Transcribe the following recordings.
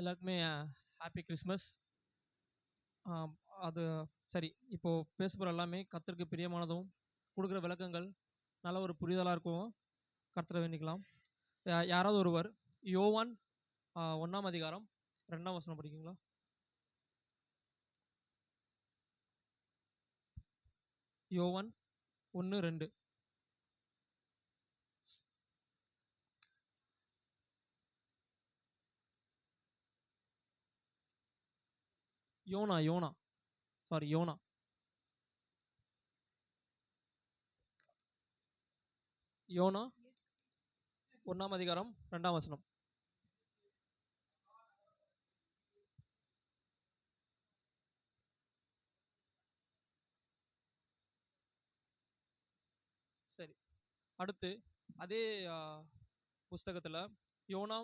எல்லாருக்குமே happy Christmas அது சரி இப்போது பேச போகிற எல்லாமே கர்த்தருக்கு பிரியமானதும் கொடுக்குற விளக்கங்கள் நல்ல ஒரு புரிதலாக இருக்கும். கர்த்தரை வேண்டிக்கலாம். யாராவது ஒருவர் யோவான் ஒன்றாம் அதிகாரம் ரெண்டாம் வசனம் படிக்கீங்களா யோவான் ஒன்று ரெண்டு. யோனா யோனா. சாரி யோனா. யோனா ஒன்றாம் அதிகாரம் ரெண்டாம் வசனம். சரி. அடுத்து அதே புஸ்தகத்தில் புஸ்தகத்துல யோனா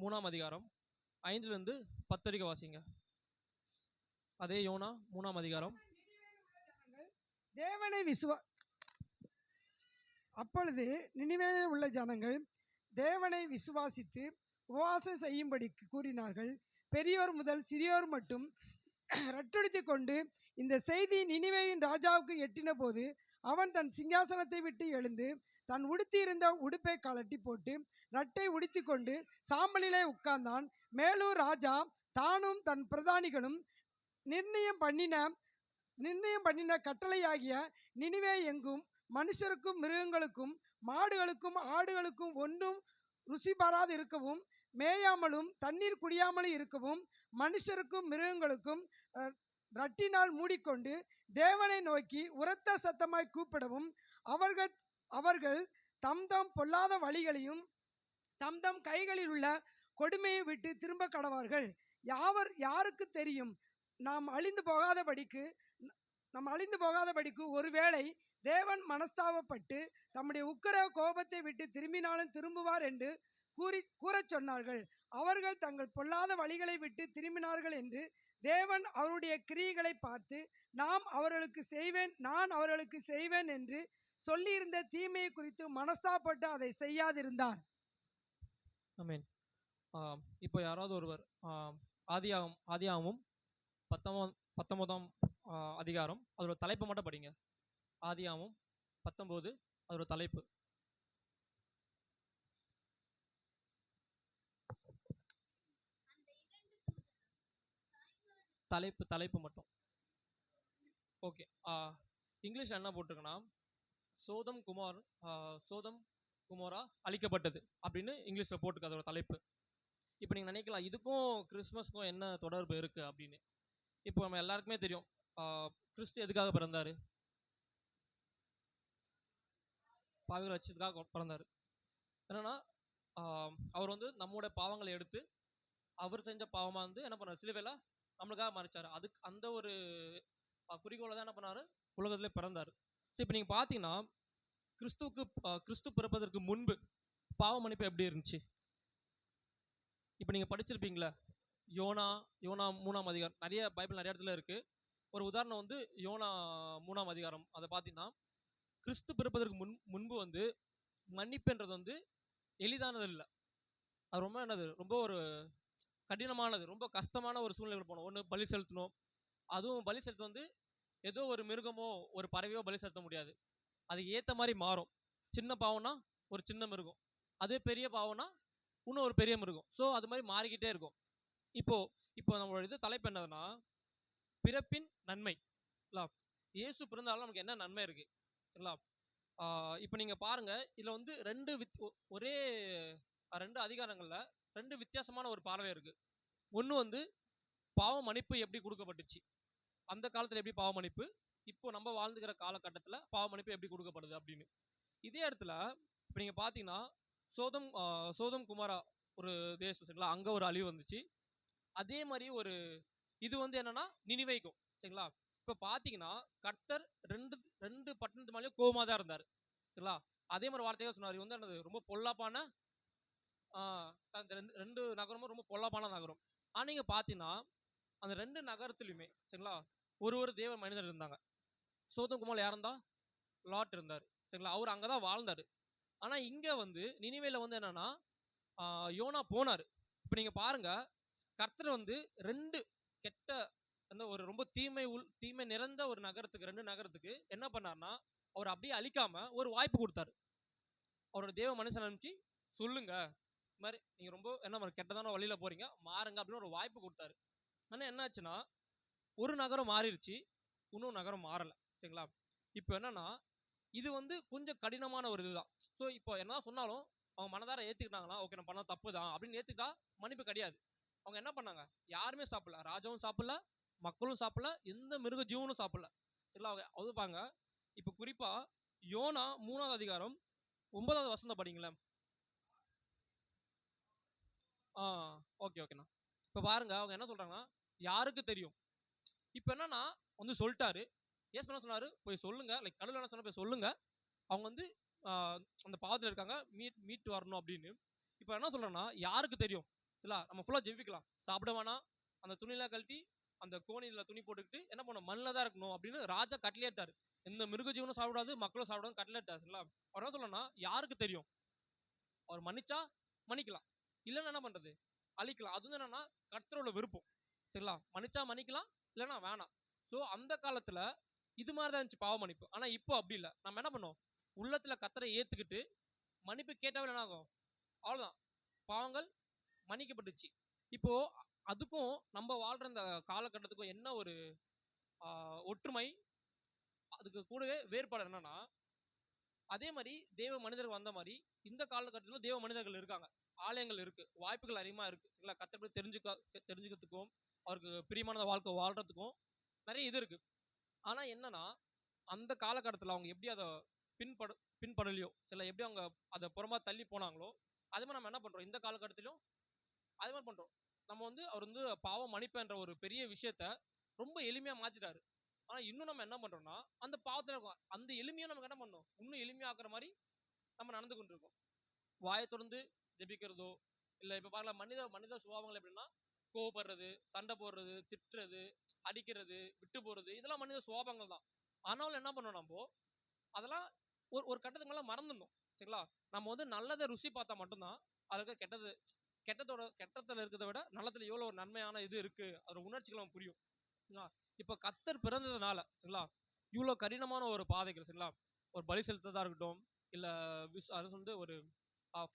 மூணாம் அதிகாரம் ஐந்துலேருந்து பத்தரிக்கை வாசிங்க. அதே யோனா மூணாம் அதிகாரம். தேவனை விசுவா அப்பொழுது நினைவேலில் உள்ள ஜனங்கள் தேவனை விசுவாசித்து உபவாசம் செய்யும்படி கூறினார்கள். பெரியோர் முதல் சிறியோர் மட்டும் ரட்டுடித்து கொண்டு இந்த செய்தி நினிவேயின் ராஜாவுக்கு எட்டின போது அவன் தன் சிங்காசனத்தை விட்டு எழுந்து தன் உடுத்தியிருந்த உடுப்பை கலட்டி போட்டு ரட்டை உடுத்தி கொண்டு சாம்பலிலே உட்கார்ந்தான். மேலும் ராஜா தானும் தன் பிரதானிகளும் நிர்ணயம் பண்ணின நிர்ணயம் பண்ணின கட்டளையாகிய நினிவே எங்கும் மனுஷருக்கும் மிருகங்களுக்கும் மாடுகளுக்கும் ஆடுகளுக்கும் ஒன்றும் ருசி பாராது இருக்கவும் மேயாமலும் தண்ணீர் குடியாமலும் இருக்கவும் மனுஷருக்கும் மிருகங்களுக்கும் அஹ், ரட்டினால் மூடிக்கொண்டு தேவனை நோக்கி உரத்த சத்தமாய் கூப்பிடவும் அவர்கள் அவர்கள் தம் தம் பொல்லாத வழிகளையும் தம் தம் கைகளில் உள்ள கொடுமையை விட்டு திரும்ப கடவார்கள். யாவர் யாருக்கு தெரியும்? நாம் அழிந்து போகாதபடிக்கு நாம் அழிந்து போகாதபடிக்கு ஒருவேளை தேவன் மனஸ்தாபப்பட்டு தம்முடைய உக்கிர கோபத்தை விட்டு திரும்பினாலும் திரும்புவார் என்று கூறி கூறச் சொன்னார்கள். அவர்கள் தங்கள் பொல்லாத வழிகளை விட்டு திரும்பினார்கள் என்று தேவன் அவருடைய கிரியைகளை பார்த்து நாம் அவர்களுக்கு செய்வேன் நான் அவர்களுக்கு செய்வேன் என்று சொல்லியிருந்த தீமையை குறித்து மனஸ்தாப்பட்டு அதை செய்யாதிருந்தார். ஆம், இப்போ யாராவது ஒருவர் ஆம், ஆதியாகவும் பத்தொம்போ பத்தொம்போதாம் அதிகாரம். அதோட தலைப்பு மட்டும் படிங்க. ஆதியாமும் பத்தொம்போது அதோட தலைப்பு. தலைப்பு தலைப்பு மட்டும். ஓகே இங்கிலீஷ் என்ன போட்டிருக்குன்னா சோதம் குமார் சோதம் குமாரா அழிக்கப்பட்டது அப்படின்னு இங்கிலீஷில் போட்டுருக்கு அதோட தலைப்பு. இப்போ நீங்கள் நினைக்கலாம் இதுக்கும் கிறிஸ்மஸ்க்கும் என்ன தொடர்பு இருக்குது அப்படின்னு. இப்போ நம்ம எல்லாருக்குமே தெரியும். ஆஹ் கிறிஸ்து எதுக்காக பிறந்தாரு? பாவிகள் வச்சதுக்காக பிறந்தாரு. என்னன்னா அவர் வந்து நம்மோட பாவங்களை எடுத்து அவர் செஞ்ச பாவமா வந்து என்ன பண்ணார்? சிலுவையில நம்மளுக்காக மறைச்சார் அதுக்கு அந்த ஒரு குறிக்கோளை தான் என்ன பண்ணாரு? உலகத்திலே பிறந்தாரு. ஸோ இப்போ நீங்கள் பார்த்தீங்கன்னா கிறிஸ்துவுக்கு கிறிஸ்து பிறப்பதற்கு முன்பு பாவ மன்னிப்பு எப்படி இருந்துச்சு? இப்போ நீங்கள் படிச்சிருப்பீங்களா? யோனா யோனா மூணாம் அதிகாரம் நிறைய பைபிள் நிறைய இடத்துல இருக்குது ஒரு உதாரணம் வந்து யோனா மூணாம் அதிகாரம். அதை பார்த்தீங்கன்னா கிறிஸ்து பிறப்பதற்கு முன் முன்பு வந்து மன்னிப்புன்றது வந்து எளிதானது இல்லை. அது ரொம்ப என்னது ரொம்ப ஒரு கடினமானது ரொம்ப கஷ்டமான ஒரு சூழ்நிலை போனோம். ஒன்று பலி செலுத்தணும் அதுவும் பலி செலுத்த வந்து ஏதோ ஒரு மிருகமோ ஒரு பறவையோ பலி செலுத்த முடியாது. அதுக்கு ஏற்ற மாதிரி மாறும். சின்ன பாவம்னா ஒரு சின்ன மிருகம். அதே பெரிய பாவம்னா இன்னும் ஒரு பெரிய மிருகம். ஸோ அது மாதிரி மாறிக்கிட்டே இருக்கும். இப்போ இப்போ நம்மளோட இது தலைப்பு என்னதுன்னா பிறப்பின் நன்மை. இல்லா? இயேசு பிறந்தாலும் நமக்கு என்ன நன்மை இருக்கு? சரிங்களா இப்போ நீங்க பாருங்க இதுல வந்து ரெண்டு வித் ஒ- ஒரே ரெண்டு அதிகாரங்களில் ரெண்டு வித்தியாசமான ஒரு பார்வை இருக்கு. ஒன்று வந்து பாவ மன்னிப்பு எப்படி கொடுக்கப்பட்டுச்சு? அந்த காலத்தில் எப்படி பாவ மன்னிப்பு? இப்போ நம்ம வாழ்ந்துக்கிற காலகட்டத்தில் பாவ மன்னிப்பு எப்படி கொடுக்கப்படுது அப்படின்னு. இதே இடத்துல இப்போ நீங்கள் பார்த்தீங்கன்னா சோதம் சோதம் குமாரா ஒரு தேசம் சரிங்களா அங்கே ஒரு அழிவு வந்துச்சு. அதே மாதிரி ஒரு இது வந்து என்னன்னா நினைவைக்கும் சரிங்களா? இப்போ பார்த்தீங்கன்னா கர்த்தர் ரெண்டு ரெண்டு பட்டணத்து மேலேயும் கோவமா தான் இருந்தார் சரிங்களா? அதே மாதிரி வார்த்தையாக சொன்னார். வந்து என்னது? ரொம்ப பொல்லாப்பான ரெண்டு ரெண்டு நகரமும் ரொம்ப பொல்லாப்பான நகரம். ஆனால் நீங்கள் பார்த்தீங்கன்னா அந்த ரெண்டு நகரத்துலையுமே சரிங்களா? ஒரு ஒரு தேவ மனிதர் இருந்தாங்க. சோதங்குமார் யார் இருந்தா? லாட் இருந்தார் சரிங்களா? அவர் அங்கே தான் வாழ்ந்தார். ஆனால் இங்கே வந்து நினைவேல வந்து என்னன்னா யோனா போனார். இப்போ நீங்கள் கர்த்தர் வந்து ரெண்டு கெட்ட அந்த ஒரு ரொம்ப தீமை உள் தீமை நிறைந்த ஒரு நகரத்துக்கு ரெண்டு நகரத்துக்கு என்ன பண்ணார்னா அவர் அப்படியே அழிக்காம ஒரு வாய்ப்பு கொடுத்தாரு. அவரோட தேவ மனுஷன் அனுப்பிச்சு சொல்லுங்க. இது மாதிரி நீங்கள் ரொம்ப என்ன பண்ண கெட்டதான வழியில் போறீங்க. மாறுங்க அப்படின்னு ஒரு வாய்ப்பு கொடுத்தாரு. ஆனால் என்னாச்சுன்னா ஒரு நகரம் மாறிடுச்சு இன்னொரு நகரம் மாறலை. சரிங்களா? இப்போ என்னன்னா இது வந்து கொஞ்சம் கடினமான ஒரு இதுதான். ஸோ இப்போ என்ன சொன்னாலும் அவங்க மனதார ஏற்றுக்கிட்டாங்களா ஓகே நான் பண்ண தப்பு தான் அப்படின்னு ஏற்றுக்கிட்டா மன்னிப்பு கிடையாது. அவங்க என்ன பண்ணாங்க? யாருமே சாப்பிடல. ராஜாவும் சாப்பிடல மக்களும் சாப்பிடல எந்த மிருக ஜீவனும் சாப்பிடல. சரிங்களா? அவங்க அதுப்பாங்க இப்போ குறிப்பாக யோனா மூணாவது அதிகாரம் ஒன்பதாவது வசந்த படிங்களேன். ஆ ஓகே ஓகேண்ணா இப்போ பாருங்க அவங்க என்ன சொல்கிறாங்கன்னா யாருக்கு தெரியும்? இப்போ என்னன்னா வந்து சொல்லிட்டாரு. ஏஸ் என்ன சொன்னார்? போய் சொல்லுங்கள் லைக் கடலில் என்ன சொன்னால் போய் சொல்லுங்கள் அவங்க வந்து அந்த பாவத்தில் இருக்காங்க. மீட் மீட்டு வரணும் அப்படின்னு. இப்போ என்ன சொல்கிறேன்னா யாருக்கு தெரியும்? இல்லை நம்ம ஃபுல்லாக ஜெவிக்கலாம் சாப்பிட வேணாம். அந்த துணியெல்லாம் கழட்டி அந்த கோணியில் துணி போட்டுக்கிட்டு என்ன பண்ணும் மண்ணில் தான் இருக்கணும் அப்படின்னு ராஜா கட்லேட்டார் எந்த மிருக ஜீவனும் சாப்பிடாது மக்களும் சாப்பிடாது கட்லேட்டார்ல அவர் என்ன சொல்லணும்னா யாருக்கு தெரியும்? அவர் மன்னிச்சா மன்னிக்கலாம். இல்லைன்னா என்ன பண்ணுறது அழிக்கலாம். அது வந்து என்னன்னா கர்த்தரோட விருப்பம் சரிங்களா? மன்னிச்சா மன்னிக்கலாம் இல்லைன்னா வேணாம். ஸோ அந்த காலத்தில் இது மாதிரி தான் இருந்துச்சு பாவ மன்னிப்பு. ஆனால் இப்போ அப்படி இல்லை. நம்ம என்ன பண்ணோம்? உள்ளத்தில் கத்தரை ஏற்றுக்கிட்டு மன்னிப்பு கேட்டாவே என்ன ஆகும்? அவ்வளோதான் பாவங்கள் மன்னிக்கப்பட்டுச்சு. இப்போ அதுக்கும் நம்ம வாழ்ற இந்த காலகட்டத்துக்கும் என்ன ஒரு ஒற்றுமை? அதுக்கு கூடவே வேறுபாடு என்னன்னா அதே மாதிரி தேவ மனிதர் வந்த மாதிரி இந்த காலகட்டத்திலும் தேவ மனிதர்கள் இருக்காங்க. ஆலயங்கள் இருக்கு. வாய்ப்புகள் அதிகமாக இருக்கு. சரிங்களா? கத்தபடி தெரிஞ்சுக்க தெரிஞ்சுக்கிறதுக்கும் அவருக்கு பிரியமான வாழ்க்கை வாழ்றதுக்கும் நிறைய இது இருக்கு. ஆனால் என்னன்னா அந்த காலகட்டத்தில் அவங்க எப்படி அதை பின்பட பின்படலையோ சில எப்படி அவங்க அதை புறமா தள்ளி போனாங்களோ அதே மாதிரி நம்ம என்ன பண்ணுறோம் இந்த காலகட்டத்திலும் அது மாதிரி பண்ணுறோம் நம்ம வந்து அவர் வந்து பாவம் மன்னிப்பேன்ற ஒரு பெரிய விஷயத்த ரொம்ப எளிமையாக மாற்றிட்டாரு ஆனால் இன்னும் நம்ம என்ன பண்ணுறோம்னா அந்த பாவத்தில் இருக்கோம். அந்த எளிமையாக நமக்கு என்ன பண்ணோம்? இன்னும் எளிமையாக்குற மாதிரி நம்ம நடந்து கொண்டு இருக்கோம் வாயை தொடர்ந்து ஜெபிக்கிறதோ இல்லை இப்போ பார்க்கலாம் மனித மனித சுபாவங்கள் எப்படின்னா கோவப்படுறது சண்டை போடுறது திட்டுறது அடிக்கிறது விட்டு போகிறது இதெல்லாம் மனித சுபாவங்கள் தான். ஆனாலும் என்ன பண்ணோம் நம்ம? அதெல்லாம் ஒரு ஒரு கட்டத்துக்கு மேலே மறந்துடணும். சரிங்களா? நம்ம வந்து நல்லதை ருசி பார்த்தா மட்டும்தான் அதுக்கு கெட்டது கெட்டத்தோட கெட்டத்தில் இருக்கிறத விட நல்லத்தில் எவ்வளோ ஒரு நன்மையான இது இருக்குது அதோட உணர்ச்சிகள் அவன் புரியும். சரிங்களா? இப்போ கத்தர் பிறந்ததுனால சரிங்களா? இவ்வளோ கடினமான ஒரு பாதைகள் சரிங்களா? ஒரு பலி செலுத்ததாக இருக்கட்டும் இல்லை விஸ் அது வந்து ஒரு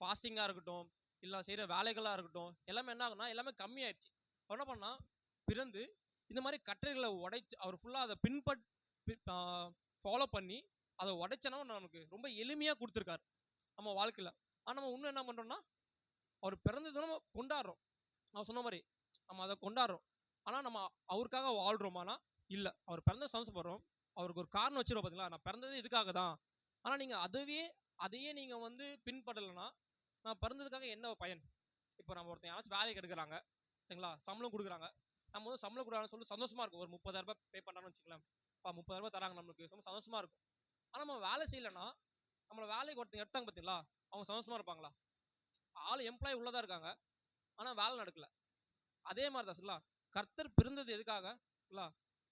ஃபாஸ்டிங்காக இருக்கட்டும் இல்லை செய்கிற வேலைகளாக இருக்கட்டும் எல்லாமே என்ன ஆகுனா எல்லாமே கம்மியாயிடுச்சு. என்ன பண்ணால் பிறந்து இந்த மாதிரி கட்டளைகளை உடைச்சு அவர் ஃபுல்லாக அதை பின்பற் ஃபாலோ பண்ணி அதை உடைச்சனா நமக்கு ரொம்ப எளிமையாக கொடுத்துருக்காரு நம்ம வாழ்க்கையில். ஆனால் நம்ம இன்னும் என்ன பண்ணுறோம்னா அவர் பிறந்த தினம் கொண்டாடுறோம். நான் சொன்ன மாதிரி நம்ம அதை கொண்டாடுறோம். ஆனால் நம்ம அவருக்காக வாழ்கிறோமானா இல்லை. அவர் பிறந்த சந்தோஷப்படுறோம். அவருக்கு ஒரு காரணம் வச்சுருவோம் பார்த்தீங்களா நான் பிறந்தது இதுக்காக தான். ஆனால் நீங்கள் அதுவே அதையே நீங்கள் வந்து பின்பற்றலைன்னா நான் பிறந்ததுக்காக என்ன பயன்? இப்போ நம்ம ஒருத்தன் யாராச்சும் வேலைக்கு எடுக்கிறாங்க சரிங்களா? சம்பளம் கொடுக்குறாங்க. நம்ம வந்து சம்பளம் கொடுக்குறாங்கன்னு சொல்லி சந்தோஷமாக இருக்கும். ஒரு முப்பதாயிரரூபா பே பண்ணுறாங்கன்னு வச்சுக்கலாம் இப்போ முப்பதாயிரரூபா தராங்க நம்மளுக்கு. ரொம்ப சந்தோஷமாக இருக்கும். ஆனால் நம்ம வேலை செய்யலைன்னா நம்மளை வேலைக்கு ஒருத்தங்க எடுத்தாங்க பார்த்தீங்களா அவங்க சந்தோஷமாக இருப்பாங்களா? ஆள் எம்ப்ளாய் உள்ளதாக இருக்காங்க. ஆனால் வேலை நடக்கல. அதே மாதிரி தான் சரிங்களா? கர்த்தர் பிறந்தது எதுக்காக? இல்லா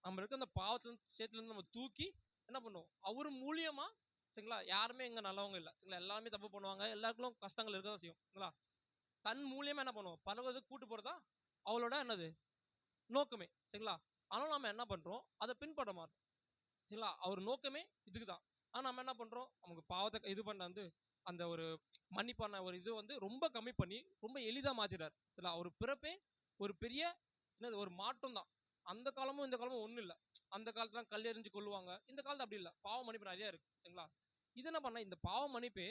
நம்ம இருக்க அந்த பாவத்துலேருந்து சேர்த்துலேருந்து நம்ம தூக்கி என்ன பண்ணுவோம்? அவர் மூலியமாக சரிங்களா? யாருமே இங்கே நல்லவங்க இல்லை. சரிங்களா? எல்லாருமே தப்பு பண்ணுவாங்க. எல்லாருக்கும் கஷ்டங்கள் இருக்க தான் செய்யும். சரிங்களா? தன் மூலியமாக என்ன பண்ணுவோம்? பரவதுக்கு கூட்டு போகிறதா அவளோட என்னது? நோக்கமே. சரிங்களா? ஆனால் நம்ம என்ன பண்ணுறோம் அதை பின்பற்ற மாட்டோம். சரிங்களா? அவர் நோக்கமே இதுக்கு தான் ஆனால் நம்ம என்ன பண்ணுறோம் நமக்கு பாவத்தை இது பண்ண வந்து அந்த ஒரு மன்னிப்பான ஒரு இது வந்து ரொம்ப கம்மி பண்ணி ரொம்ப எளிதாக மாற்றிடுறார் இதில் அவர் பிறப்பே ஒரு பெரிய என்னது ஒரு மாற்றம் தான் அந்த காலமும் இந்த காலமும் ஒன்றும் இல்லை. அந்த காலத்துலாம் கல் எறிஞ்சு கொள்ளுவாங்க இந்த காலத்தில் அப்படி இல்லை. பாவ மன்னிப்பு நிறையா இருக்குது சரிங்களா? இது என்ன பண்ண இந்த பாவம் மன்னிப்பு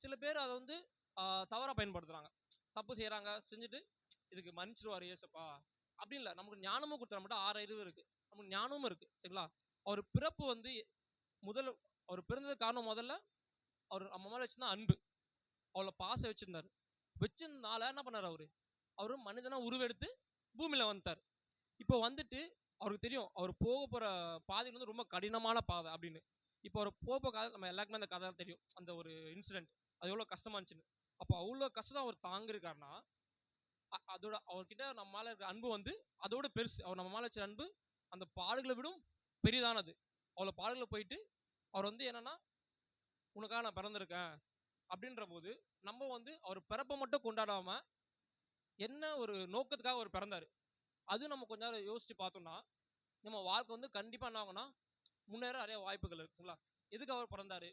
சில பேர் அதை வந்து தவறாக பயன்படுத்துகிறாங்க தப்பு செய்கிறாங்க செஞ்சுட்டு இதுக்கு மன்னிச்சிருவார் ஏசப்பா அப்படின்னு இல்லை. நமக்கு ஞானமும் கொடுத்தா மட்டும் ஆறு அறிவு இருக்குது நமக்கு ஞானமும் இருக்குது சரிங்களா? அவர் பிறப்பு வந்து முதல் அவர் பிறந்தது காரணம் முதல்ல அவர் நம்ம மேலே வச்சுருந்தா அன்பு. அவளை பாச வச்சுருந்தார். வச்சிருந்தால என்ன பண்ணார் அவர்? அவர் மனிதனாக உருவெடுத்து பூமியில் வந்துட்டார் இப்போ வந்துட்டு அவருக்கு தெரியும் அவர் போக போகிற பாதையில் வந்து ரொம்ப கடினமான பாதை அப்படின்னு. இப்போ அவர் போக போக நம்ம எல்லாருக்குமே அந்த கதை தெரியும். அந்த ஒரு இன்சிடெண்ட் அது எவ்வளோ கஷ்டமாக இருந்துச்சுன்னு. அப்போ அவ்வளோ கஷ்டம் அவர் தாங்கிருக்காருன்னா அதோட அவர்கிட்ட நம்ம மேலே இருக்கிற அன்பு வந்து அதோட பெருசு. அவர் நம்ம மேலே வச்ச அன்பு அந்த பாடுகளை விடும் பெரிதானது. அவ்வளோ பாடுகளை போயிட்டு அவர் வந்து என்னன்னா உனக்காக நான் பிறந்திருக்கேன் அப்படின்ற போது நம்ம வந்து அவர் பிறப்பை மட்டும் கொண்டாடாமல் என்ன ஒரு நோக்கத்துக்காக அவர் பிறந்தார்? அதுவும் நம்ம கொஞ்ச நேரம் யோசித்து பார்த்தோம்னா நம்ம வாழ்க்கை வந்து கண்டிப்பாக என்ன ஆகும்னா முன்னேற நிறைய வாய்ப்புகள் இருக்குங்களா? எதுக்கு அவர் பிறந்தார்?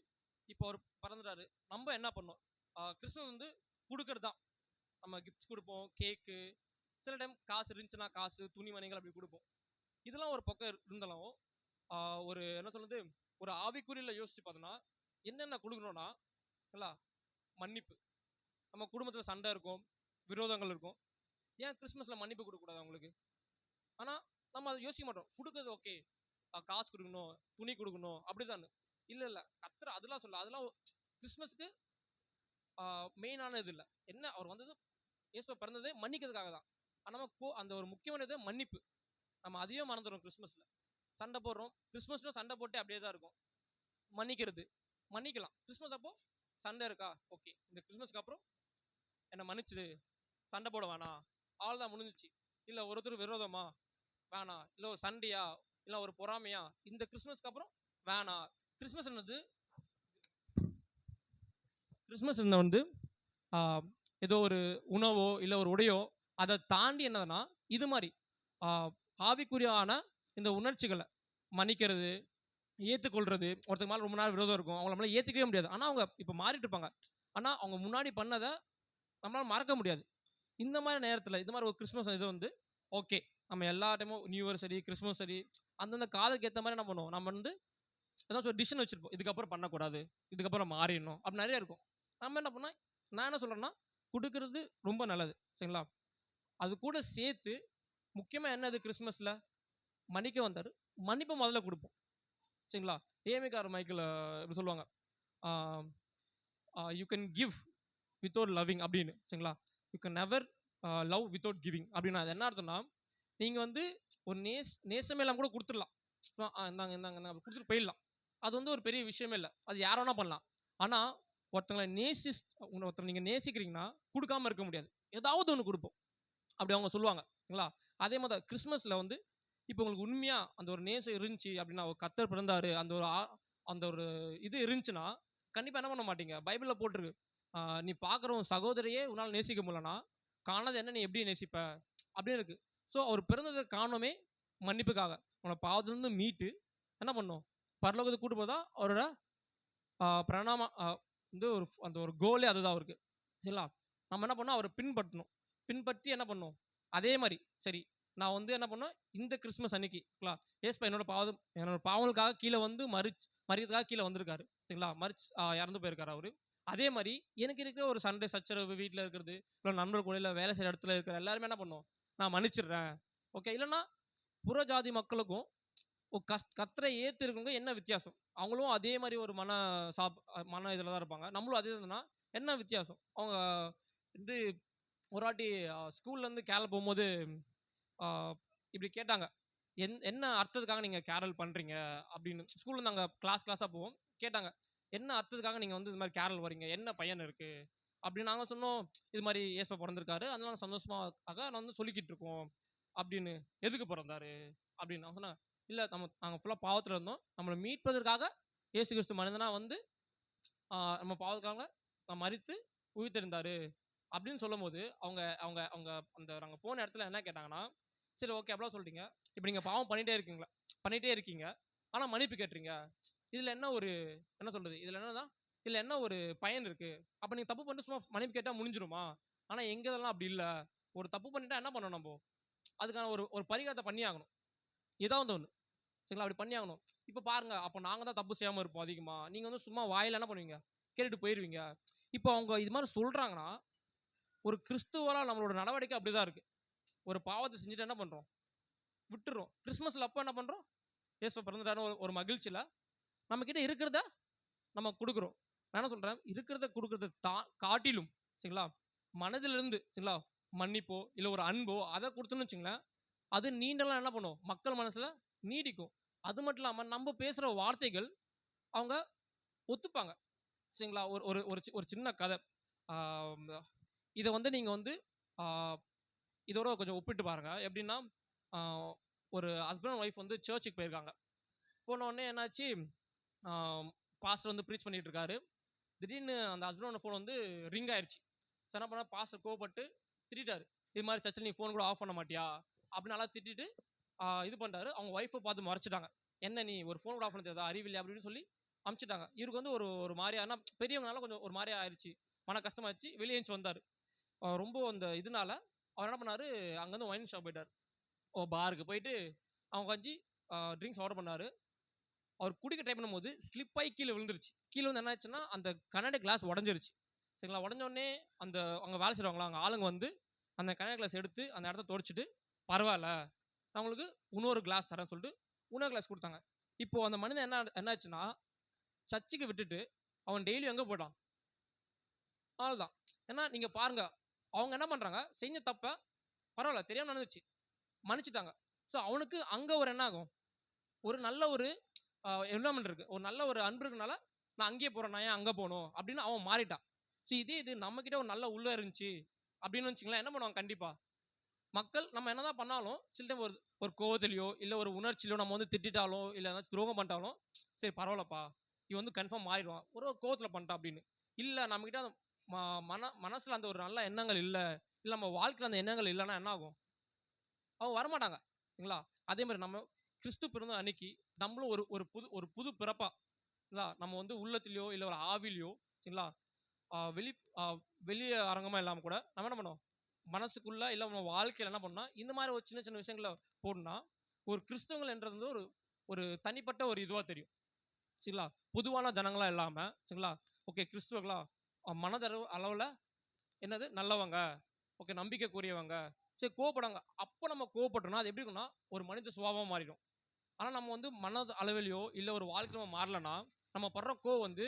இப்போ அவர் பிறந்துட்டாரு. நம்ம என்ன பண்ணோம்? கிருஷ்ணன் வந்து கொடுக்கறது தான் நம்ம கிஃப்ட்ஸ் கொடுப்போம் கேக்கு சில டைம் காசு இருந்துச்சுன்னா காசு துணிமணிகள் அப்படி கொடுப்போம். இதெல்லாம் ஒரு பக்கம் இருந்தாலும் ஒரு என்ன சொல்கிறது ஒரு ஆவிக்குறியில் யோசித்து பார்த்தோன்னா என்னென்ன கொடுக்கணும்னா இல்லை மன்னிப்பு. நம்ம குடும்பத்தில் சண்டை இருக்கும் விரோதங்கள் இருக்கும். ஏன் கிறிஸ்மஸில் மன்னிப்பு கொடுக்கக்கூடாது அவங்களுக்கு? ஆனால் நம்ம அதை யோசிக்க மாட்டோம். கொடுக்கறது ஓகே காசு கொடுக்கணும் துணி கொடுக்கணும் அப்படிதான் இல்லை இல்லை. கத்துற அதெல்லாம் சொல்ல அதெல்லாம் கிறிஸ்மஸ்க்கு மெயினான இது இல்லை. என்ன அவர் வந்தது இயேசுவை பிறந்ததே மன்னிக்கிறதுக்காக தான். ஆனால் நம்ம கோ- அந்த ஒரு முக்கியமானது மன்னிப்பு. நம்ம அதையும் மறந்துடும் கிறிஸ்மஸில் சண்டை போடுறோம். கிறிஸ்மஸ்ல சண்டை போட்டு அப்படியே தான் இருக்கும். மன்னிக்கிறது. மன்னிக்கலாம். கிறிஸ்மஸ் அப்போ சண்டை இருக்கா? ஓகே இந்த கிறிஸ்மஸ்க்கு அப்புறம் என்னை மன்னிச்சிடு சண்டை போட வேணாம் ஆள் தான் முடிஞ்சிச்சு. இல்லை ஒருத்தர் விரோதமா? வேணாம் இல்லை ஒரு சண்டையா? இல்லை ஒரு பொறாமையா? இந்த கிறிஸ்மஸ்க்கு அப்புறம் வேணாம் கிறிஸ்மஸ் என்னது? கிறிஸ்மஸ் என்ன வந்து ஏதோ ஒரு உணவோ இல்லை ஒரு உடையோ அதை தாண்டி என்னதுன்னா இது மாதிரி ஆவிக்குரியான இந்த உணர்ச்சிகளை மன்னிக்கிறது ஏற்றுக்கொள்றது ஒருத்தர் மேலே ரொம்ப நாள் விரோதம் இருக்கும். அவங்கள நம்மளால ஏற்றுக்கவே முடியாது. ஆனால் அவங்க இப்போ மாறிட்டு இருப்பாங்க. ஆனால் அவங்க முன்னாடி பண்ணதை நம்மளால் மறக்க முடியாது. இந்த மாதிரி நேரத்தில் இது மாதிரி ஒரு கிறிஸ்மஸ் இது வந்து ஓகே நம்ம எல்லா டைமும் நியூ இயர் சரி கிறிஸ்மஸ் சரி அந்தந்த காலத்துக்கு ஏற்ற மாதிரி என்ன பண்ணுவோம்? நம்ம வந்து ஏதாச்சும் ஒரு டிசிஷன் வச்சுருப்போம். இதுக்கப்புறம் பண்ணக்கூடாது. இதுக்கப்புறம் மாறிடணும். அப்படி நிறைய இருக்கும். நம்ம என்ன பண்ணால் நான் என்ன சொல்கிறேன்னா கொடுக்கறது ரொம்ப நல்லது. சரிங்களா? அது கூட சேர்த்து முக்கியமாக என்னது கிறிஸ்மஸில் மன்னிக்க வந்தார். மன்னிப்பை முதல்ல கொடுப்போம். சரிங்களா? ஏமிகார் மைக்கில் இப்படி சொல்லுவாங்க. You can give without loving அப்படின்னு சரிங்களா? You can never love without giving அப்படின்னா. அது என்ன அர்த்தம்னா நீங்கள் வந்து ஒரு நேஸ் நேசமே இல்லாம கூட கொடுத்துடலாம். இந்தாங்க இந்தாங்க இந்தாங்க கொடுத்துட்டு போயிடலாம். அது வந்து ஒரு பெரிய விஷயமே இல்லை. அது யார் வேணால் பண்ணலாம். ஆனால் ஒருத்தங்களை நேசி ஒருத்தர் நீங்கள் நேசிக்கிறீங்கன்னா கொடுக்காம இருக்க முடியாது. ஏதாவது ஒன்று கொடுப்போம். அப்படி அவங்க சொல்லுவாங்க சரிங்களா? அதே மாதிரி தான் கிறிஸ்மஸில் வந்து இப்போ உங்களுக்கு உண்மையாக அந்த ஒரு நேசம் இருந்துச்சு அப்படின்னா ஒரு கத்தர் பிறந்தாரு அந்த ஒரு அந்த ஒரு இது இருந்துச்சுன்னா கண்டிப்பாக என்ன பண்ண மாட்டீங்க? பைபிளில் போட்டிருக்கு. நீ பார்க்குற உன் சகோதரியே உன்னால் நேசிக்க முடியலனா காணாத என்ன நீ எப்படி நேசிப்ப? அப்படின்னு இருக்கு. ஸோ அவர் பிறந்ததை காணோமே மன்னிப்புக்காக. உன்னை பாவத்துலேருந்து மீட்டு என்ன பண்ணும்? பரலோகத்தை கூட்டு போதா அவரோட பிரணாம வந்து ஒரு அந்த ஒரு கோலே அதுதான் அவருக்கு. சரிங்களா? நம்ம என்ன பண்ணோம் அவரை பின்பற்றணும். பின்பற்றி என்ன பண்ணோம்? அதே மாதிரி சரி நான் வந்து என்ன பண்ணேன் இந்த கிறிஸ்மஸ் அன்னைக்குங்களா ஏஸ்பா என்னோட பாவம் என்னோட பாவங்களுக்காக கீழே வந்து மறிச்சு மறியதுக்காக கீழே வந்திருக்காரு சரிங்களா மறிச்சு இறந்து போயிருக்காரு அவரு. அதே மாதிரி எனக்கு இருக்கிற ஒரு சண்டை சச்சரவு வீட்டில் இருக்கிறது இல்லை நண்பர் கூட இல்லை வேலை செய்கிற இடத்துல இருக்கிற எல்லாருமே என்ன பண்ணுவோம் நான் மன்னிச்சிடுறேன் ஓகே இல்லைன்னா புறஜாதி மக்களுக்கும் ஒரு கஸ் கத்தரை ஏற்றிருக்கவங்க என்ன வித்தியாசம்? அவங்களும் அதே மாதிரி ஒரு மன சாப் மன இதில் தான் இருப்பாங்க. நம்மளும் அதே இதுனா என்ன வித்தியாசம்? அவங்க வந்து ஒரு வாட்டி ஸ்கூல்லேருந்து கேள போகும்போது இப்படி கேட்டாங்க. என் என்ன அர்த்தத்துக்காக நீங்கள் கேரல் பண்ணுறீங்க அப்படின்னு. ஸ்கூலில் நாங்கள் கிளாஸ் கிளாஸாக போவோம். கேட்டாங்க. என்ன அர்த்தத்துக்காக நீங்கள் வந்து இது மாதிரி கேரல் வரீங்க என்ன பையன் இருக்குது அப்படின்னு நாங்கள் சொன்னோம். இது மாதிரி ஏசப்பா பிறந்திருக்காரு. அதனால சந்தோஷமாக நான் வந்து சொல்லிக்கிட்டு இருக்கோம். அப்படின்னு. எதுக்கு பிறந்தாரு? அப்படின்னு நான் சொன்னேன் இல்லை நம்ம நாங்கள் ஃபுல்லாக பாவத்தில் இருந்தோம். நம்மளை மீட்பதற்காக ஏசு கிறிஸ்து மனிதனாக வந்து நம்ம பாவத்துக்காக நான் மறித்து உயிர்த்தெழுந்தாரு. அப்படின்னு சொல்லும்போது அவங்க அவங்க அவங்க அந்த நாங்கள் போன இடத்துல என்ன கேட்டாங்கன்னா சரி ஓகே அப்படிலாம் சொல்லிட்டீங்க. இப்போ நீங்கள் பாவம் பண்ணிகிட்டே இருக்கீங்களா? பண்ணிகிட்டே இருக்கீங்க. ஆனால் மன்னிப்பு கேட்டுறீங்க. இதில் என்ன ஒரு என்ன சொல்கிறது இதில் என்னதான் இதில் என்ன ஒரு பயன் இருக்குது அப்போ நீங்கள் தப்பு பண்ணிட்டு சும்மா மன்னிப்பு கேட்டால் முடிஞ்சிருமா? ஆனால் எங்க இதெல்லாம் அப்படி இல்லை. ஒரு தப்பு பண்ணிட்டா என்ன பண்ணணும் நம்ம? அதுக்கான ஒரு ஒரு பரிகாரத்தை பண்ணி ஆகணும். ஏதாவது ஒன்று சரிங்களா? அப்படி பண்ணி ஆகணும். இப்போ பாருங்கள் அப்போ நாங்கள் தான் தப்பு செய்யாமல் இருப்போம் அதிகமாக நீங்கள் வந்து சும்மா வாயில் என்ன பண்ணுவீங்க? கேட்டுட்டு போயிடுவீங்க இப்போ அவங்க இது மாதிரி சொல்கிறாங்கன்னா ஒரு கிறிஸ்துவரால் நம்மளோட நடவடிக்கை அப்படி தான் இருக்குது ஒரு பாவத்தை செஞ்சுட்டு என்ன பண்ணுறோம் விட்டுறோம். கிறிஸ்மஸில் அப்போ என்ன பண்ணுறோம் ஏசு பிறந்துட்டாரு ஒரு ஒரு மகிழ்ச்சியில் நம்மக்கிட்ட இருக்கிறத நம்ம கொடுக்குறோம். நான் என்ன சொல்கிறேன் இருக்கிறத கொடுக்கறத தா காட்டிலும் சரிங்களா? மனதிலிருந்து சரிங்களா? மன்னிப்போ இல்லை ஒரு அன்போ அதை கொடுத்தோன்னு வச்சுங்களேன் அது நீண்டெல்லாம் என்ன பண்ணும்? மக்கள் மனசில் நீடிக்கும். அது மட்டும் இல்லாமல் நம்ம பேசுகிற வார்த்தைகள் அவங்க ஒத்துப்பாங்க. சரிங்களா? ஒரு ஒரு ஒரு சி- ஒரு சின்ன கதை. இதை வந்து நீங்கள் வந்து இதோட கொஞ்சம் ஒப்பிட்டு பாருங்கள் எப்படின்னா ஒரு ஹஸ்பண்ட் ஒய்ஃப் வந்து சர்ச்சுக்கு போயிருக்காங்க. போன உடனே என்னாச்சு? பாஸ்டர் வந்து ப்ரீச் பண்ணிகிட்டு இருக்காரு. திடீர்னு அந்த ஹஸ்பண்டோட ஃபோன் வந்து ரிங் ஆயிடுச்சு So என்ன பண்ணால் பாஸ்டர் கோவப்பட்டு திட்டாரு இது மாதிரி சர்ச்சில் நீ ஃபோன் கூட ஆஃப் பண்ண மாட்டியா? அப்படின்னு நல்லா திட்டிட்டு இது பண்ணுறாரு அவங்க ஒய்ஃபை பார்த்து மறைச்சிட்டாங்க. என்ன நீ ஒரு ஃபோன் கூட ஆஃப் பண்ண தெரியாதா அறிவில்லை அப்படின்னு சொல்லி அமுச்சிட்டாங்க. இவருக்கு வந்து ஒரு ஒரு மாதிரியான பெரியவங்கனால கொஞ்சம் ஒரு மாதிரி ஆயிடுச்சு மன கஷ்டமாயிடுச்சு வெளியே வந்தார். ரொம்ப அந்த இதனால அவர் என்ன பண்ணாரு? அங்கேருந்து ஒயின் ஷாப் போயிட்டார். ஓ பாருக்கு போயிட்டு அவங்க கஞ்சி ட்ரிங்க்ஸ் ஆர்டர் பண்ணார். அவர் குடிக்க ட்ரை பண்ணும்போது ஸ்லிப் ஆகி கீழே விழுந்துருச்சு. கீழே வந்து என்ன ஆச்சுன்னா அந்த கண்ணாடி கிளாஸ் உடஞ்சிருச்சு. சரிங்களா? உடஞ்ச உடனே அந்த அவங்க வேலை செய்வாங்களா அங்கே ஆளுங்க வந்து அந்த கண்ணாடி கிளாஸ் எடுத்து அந்த இடத்த தொடச்சிட்டு பரவாயில்ல நான் உங்களுக்கு இன்னொரு கிளாஸ் தரேன் சொல்லிட்டு இன்னொரு கிளாஸ் கொடுத்தாங்க. இப்போது அந்த மனிதன் என்ன என்னாச்சுன்னா சர்ச்சுக்கு விட்டுட்டு அவன் டெய்லியும் எங்கே போயிட்டான்? அவ்வளோதான் ஏன்னா நீங்கள் பாருங்க அவங்க என்ன பண்ணுறாங்க செஞ்ச தப்ப பரவாயில்ல தெரியாமல் நடந்துச்சு. மன்னிச்சிட்டாங்க. ஸோ அவனுக்கு அங்கே ஒரு என்ன ஆகும்? ஒரு நல்ல ஒரு என்வரான்மெண்ட் இருக்கு. ஒரு நல்ல ஒரு அன்பு இருக்கனால நான் அங்கேயே போகிறேன் நான் ஏன் அங்கே போகணும்? அப்படின்னு அவன் மாறிட்டான். ஸோ இதே இது நம்மக்கிட்ட ஒரு நல்ல உள்ள இருந்துச்சு அப்படின்னு வச்சுங்களேன் என்ன பண்ணுவாங்க? கண்டிப்பாக மக்கள் நம்ம என்ன தான் பண்ணாலும் சில டைம் ஒரு ஒரு கோவத்திலையோ இல்லை ஒரு உணர்ச்சியிலோ நம்ம வந்து திட்டாலோ இல்லை ஏதாச்சும் துரோகம் பண்ணிட்டாலும் சரி பரவாயில்லப்பா. இவன் வந்து கன்ஃபார்ம் மாறிடுவான். ஒரு கோவத்தில் பண்ணிட்டான் அப்படின்னு. இல்லை நம்மக்கிட்ட மன மனசில் அந்த ஒரு நல்ல எண்ணங்கள் இல்லை இல்லை நம்ம வாழ்க்கையில் அந்த எண்ணங்கள் இல்லைன்னா என்ன ஆகும்? அவங்க வரமாட்டாங்க சரிங்களா அதே மாதிரி நம்ம கிறிஸ்து பிறந்த அன்னைக்கு நம்மளும் ஒரு ஒரு புது ஒரு புது பிறப்பா இல்லை நம்ம வந்து உள்ளத்துலேயோ இல்லை ஒரு ஆவிலையோ சரிங்களா வெளி வெளியே வெளிய அரங்கமா இல்லாமல் கூட நம்ம என்ன பண்ணோம் மனசுக்குள்ள இல்லை நம்ம வாழ்க்கையில் என்ன பண்ணால் இந்த மாதிரி ஒரு சின்ன சின்ன விஷயங்களை போடணும்னா ஒரு கிறிஸ்தவங்கள் என்றது வந்து ஒரு ஒரு தனிப்பட்ட ஒரு இதுவாக தெரியும் சரிங்களா? பொதுவான ஜனங்களா இல்லாமல் சரிங்களா? ஓகே கிறிஸ்துவர்களா மனதளவு அளவில் என்னது? நல்லவங்க. ஓகே நம்பிக்கைக்குரியவங்க. சரி கோவப்படாங்க அப்போ நம்ம கோவப்பட்டோம்னா அது எப்படி இருக்குன்னா ஒரு மனித சுபாவமாக மாறிடும். ஆனால் நம்ம வந்து மன அளவிலையோ இல்லை ஒரு வாழ்க்கை நம்ம மாறலன்னா நம்ம படுற கோவம் வந்து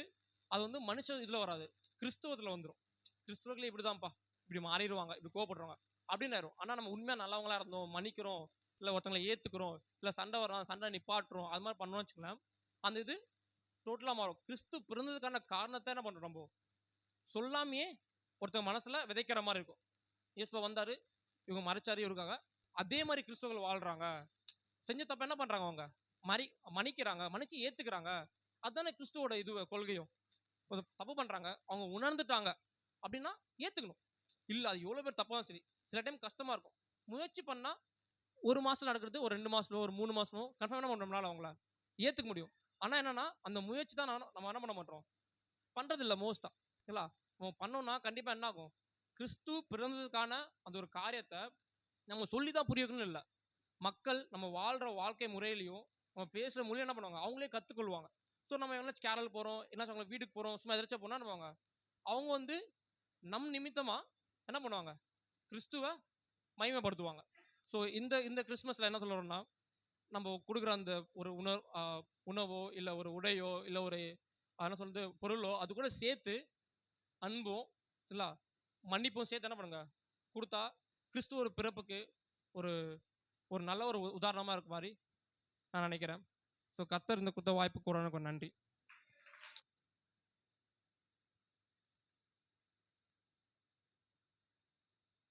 அது வந்து மனுஷ இதில் வராது. கிறிஸ்துவத்தில் வந்துடும் கிறிஸ்துவர்களே இப்படி தான்ப்பா இப்படி மாறிடுவாங்க. இப்படி கோவப்படுறவங்க. அப்படின்னு ஆயிரும். ஆனால் நம்ம உண்மையாக நல்லவங்களாக இருந்தோம் மன்னிக்கிறோம் இல்லை ஒருத்தங்களை ஏற்றுக்கிறோம் இல்லை சண்டை வரோம் சண்டை நிப்பாட்டுறோம் அது மாதிரி பண்ணோம்னு வச்சுக்கோங்களேன் அந்த இது டோட்டலாக மாறும். கிறிஸ்து பிறந்ததுக்கான காரணத்தை என்ன பண்ணுறோம் நம்ம? சொல்லாமையே ஒருத்தர் மனசில் விதைக்கிற மாதிரி இருக்கும். இயேசுவ வந்தாரு இவங்க மறைச்சாரு இருக்காங்க. அதே மாதிரி கிறிஸ்துவர்கள் வாழ்கிறாங்க செஞ்ச தப்ப என்ன பண்ணுறாங்க அவங்க? மறி மன்னிக்கிறாங்க மன்னிச்சு ஏற்றுக்கிறாங்க அதுதானே கிறிஸ்துவோட இது கொள்கையும். கொஞ்சம் தப்பு பண்ணுறாங்க அவங்க உணர்ந்துட்டாங்க அப்படின்னா ஏற்றுக்கணும் இல்லை அது எவ்வளோ பேர் தப்பாக சரி சில டைம் கஷ்டமாக இருக்கும். முயற்சி பண்ணால் ஒரு மாதம் நடக்கிறது ஒரு ரெண்டு மாதமோ ஒரு மூணு மாசமோ கன்ஃபார்ம் என்ன பண்ணுறோம்னால அவங்கள? ஏற்றுக்க முடியும். ஆனால் என்னென்னா அந்த முயற்சி தான் நம்ம என்ன பண்ண மாட்டோம்? பண்றது மோஸ்ட்டாக மோஸ்டா சரிங்களா? நம்ம பண்ணோம்னா கண்டிப்பாக என்ன ஆகும் கிறிஸ்து பிறந்ததுக்கான அந்த ஒரு காரியத்தை நம்ம சொல்லி தான் புரியணும்னு இல்லை. மக்கள் நம்ம வாழ்கிற வாழ்க்கை முறையிலையும் நம்ம பேசுகிற மொழியும் என்ன பண்ணுவாங்க? அவங்களே கற்றுக்கொள்வாங்க ஸோ நம்ம எங்கேயாச்சும் கேரல் போகிறோம் என்ன சொல்லுவாங்க வீட்டுக்கு போகிறோம் சும்மா எதிர்ச்சா போனா பண்ணுவாங்க? அவங்க வந்து நம் நிமித்தமாக என்ன பண்ணுவாங்க? கிறிஸ்துவ மகிமைப்படுத்துவாங்க. ஸோ இந்த இந்த கிறிஸ்மஸில் என்ன சொல்கிறோன்னா நம்ம கொடுக்குற அந்த ஒரு உணர் உணவோ இல்லை ஒரு உடையோ இல்லை ஒரு என்ன சொல்கிறது பொருளோ அது கூட சேர்த்து அன்பும் இல்லை மன்னிப்பும் சேர்த்து என்ன பண்ணுங்க? கொடுத்தா கிறிஸ்துவ ஒரு பிறப்புக்கு ஒரு ஒரு நல்ல ஒரு உதாரணமாக இருக்க மாதிரி நான் நினைக்கிறேன். ஸோ கத்தர் இந்த கொடுத்த வாய்ப்பு கூட எனக்கு நன்றி.